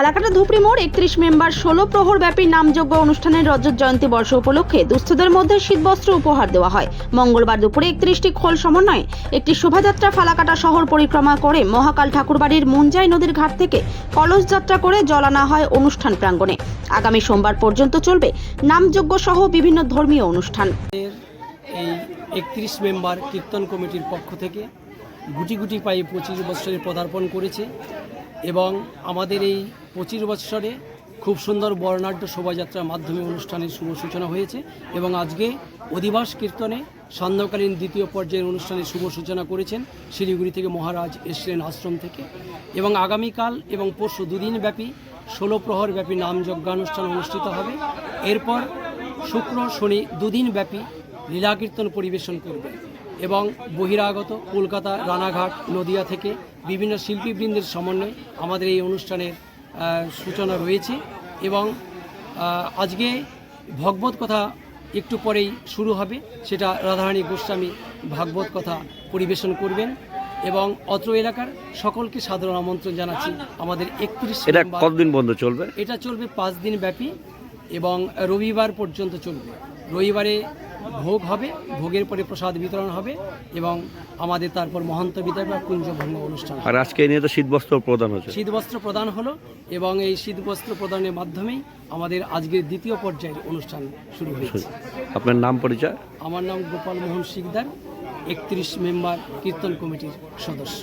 ফালাকাটা ধুপড়ি মোড় একত্রিশ মেম্বার ষোলো প্রহর ব্যাপী নামযোগ্য অনুষ্ঠানের রজত জয়ন্তী বর্ষ উপলক্ষে দুস্থদের মধ্যে শীতবস্ত্র উপহার দেওয়া হয়। মঙ্গলবার দুপুরে একত্রিশটি খোল সমন্বয়ে একটি শোভাযাত্রা ফালাকাটা শহর পরিক্রমা করে মহাকাল ঠাকুরবাড়ির মুঞ্জাই নদীর ঘাট থেকে কলস যাত্রা করে জল আনা হয় অনুষ্ঠান প্রাঙ্গণে। আগামী সোমবার পর্যন্ত চলবে নামযোগ্য সহ বিভিন্ন ধর্মীয় অনুষ্ঠান। এই একত্রিশ মেম্বার কীর্তন কমিটির পক্ষ থেকে গুটি গুটি পায়ে পঁচিশ বছরে পদার্পণ করেছে। এবং আমাদের এই পঁচিশ বছরে খুব সুন্দর বর্ণাঢ্য শোভাযাত্রার মাধ্যমে অনুষ্ঠানের শুভ সূচনা হয়েছে এবং আজকে অধিবাস কীর্তনে সান্ধ্যকালীন দ্বিতীয় পর্যায়ের অনুষ্ঠানের শুভ সূচনা করেছেন শিলিগুড়ি থেকে মহারাজ এসছিলেন আশ্রম থেকে। এবং আগামীকাল এবং পরশু দুদিন ব্যাপী ষোলো প্রহর ব্যাপী নাম যজ্ঞানুষ্ঠান অনুষ্ঠিত হবে। এরপর শুক্র, শনি দুদিন ব্যাপী লীলা কীর্তন পরিবেশন করবে। এবং বহিরাগত কলকাতা রানাঘাট নদিয়া থেকে বিভিন্ন শিল্পীবৃন্দের সমন্বয়ে আমাদের এই অনুষ্ঠানের সূচনা রয়েছে এবং আজকে ভগবত কথা একটু পরেই শুরু হবে। সেটা রাধারানী গোস্বামী ভাগবত কথা পরিবেশন করবেন এবং অত্র এলাকার সকলকে সাধারণ আমন্ত্রণ জানাচ্ছি আমাদের একত্রিশ এটা কতদিন বন্ধ চলবে? এটা চলবে পাঁচ দিন ব্যাপী এবং রবিবার পর্যন্ত চলবে। রবিবারে ভোগ হবে ভোগের পরে প্রসাদ বিতরণ হবে এবং আমাদের তারপর মহন্ত বিদায় বা কুঞ্জভঙ্গ অনুষ্ঠান। আর আজকে নিয়ে তো শীতবস্ত্র প্রদান হচ্ছে। শীতবস্ত্র প্রদান হলো এবং এই শীতবস্ত্র প্রদানের মাধ্যমেই আমাদের আজকের দ্বিতীয় পর্যায়ের অনুষ্ঠান শুরু হয়েছে। আপনার নাম পরিচয়? আমার নাম গোপাল মোহন শিকদার একত্রিশ মেম্বার কীর্তন কমিটির সদস্য।